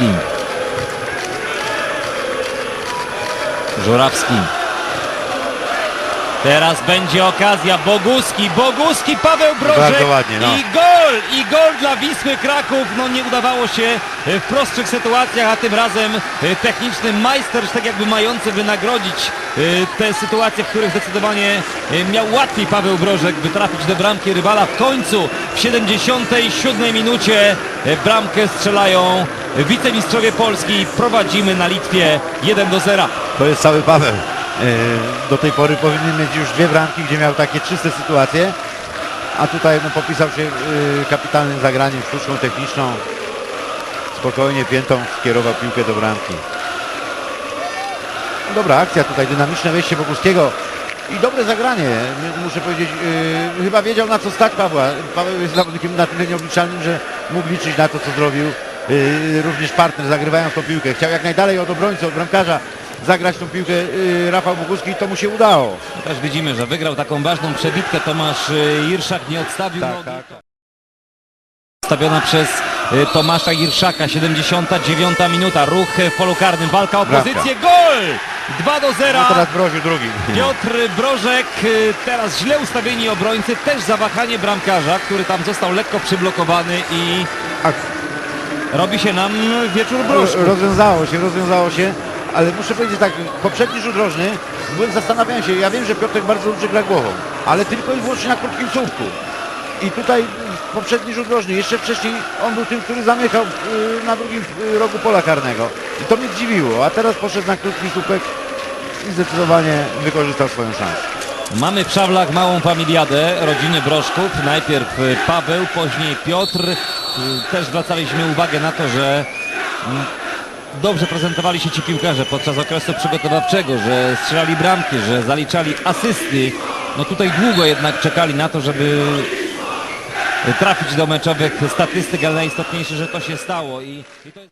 Журавский. Журавский. Teraz będzie okazja. Boguski, Boguski, Paweł Brożek Bardzo ładnie, no. i gol! I gol dla Wisły Kraków. No nie udawało się w prostszych sytuacjach, a tym razem e, techniczny majster, tak jakby mający wynagrodzić e, te sytuacje, w których zdecydowanie miał łatwiej Paweł Brożek, by trafić do bramki rywala. W końcu w 77 minucie bramkę strzelają wicemistrzowie Polski. Prowadzimy na Litwie 1 do 0. To jest cały Paweł. E, Do tej pory powinien mieć już dwie bramki, gdzie miał takie czyste sytuacje. A tutaj no, popisał się e, kapitalnym zagraniem, sztuczką techniczną. Spokojnie piętą skierował piłkę do bramki. Dobra akcja tutaj, dynamiczne wejście Boguskiego. I dobre zagranie, muszę powiedzieć, e, chyba wiedział na co stać Pawła. Paweł jest zawodnikiem na tyle nieobliczalnym, że mógł liczyć na to, co zrobił. E, Również partner zagrywając tą piłkę. Chciał jak najdalej od obrońcy, od bramkarza zagrać tą piłkę e, Rafał Boguski i to mu się udało. Też widzimy, że wygrał taką ważną przebitkę. Tomasz e, Irszak nie odstawił Tak, nogi. tak. Stawiona przez e, Tomasza Irszaka, 79 minuta, ruch w polu karnym, walka o pozycję, gol! 2 do 0. No teraz Broziu drugi. Piotr Brożek, teraz źle ustawieni obrońcy, też zawahanie bramkarza, który tam został lekko przyblokowany i robi się nam wieczór brożków. Rozwiązało się, rozwiązało się, ale muszę powiedzieć tak, poprzedni rzut rożny, byłem zastanawiałem się, ja wiem, że Piotrek bardzo dobrze gra głową, ale tylko i wyłącznie na krótkim słupku. I tutaj poprzedni rzut rożny, jeszcze wcześniej on był tym, który zamykał y, na drugim y, rogu pola karnego. I to mnie zdziwiło, a teraz poszedł na krótki słupek i zdecydowanie wykorzystał swoją szansę. Mamy w Szawlach małą familiadę rodziny Brożków. Najpierw y, Paweł, później Piotr. Też zwracaliśmy uwagę na to, że mm, dobrze prezentowali się ci piłkarze podczas okresu przygotowawczego, że strzelali bramki, że zaliczali asysty. No tutaj długo jednak czekali na to, żeby trafić do meczowych statystyk, ale najistotniejsze, że to się stało. I, i to jest...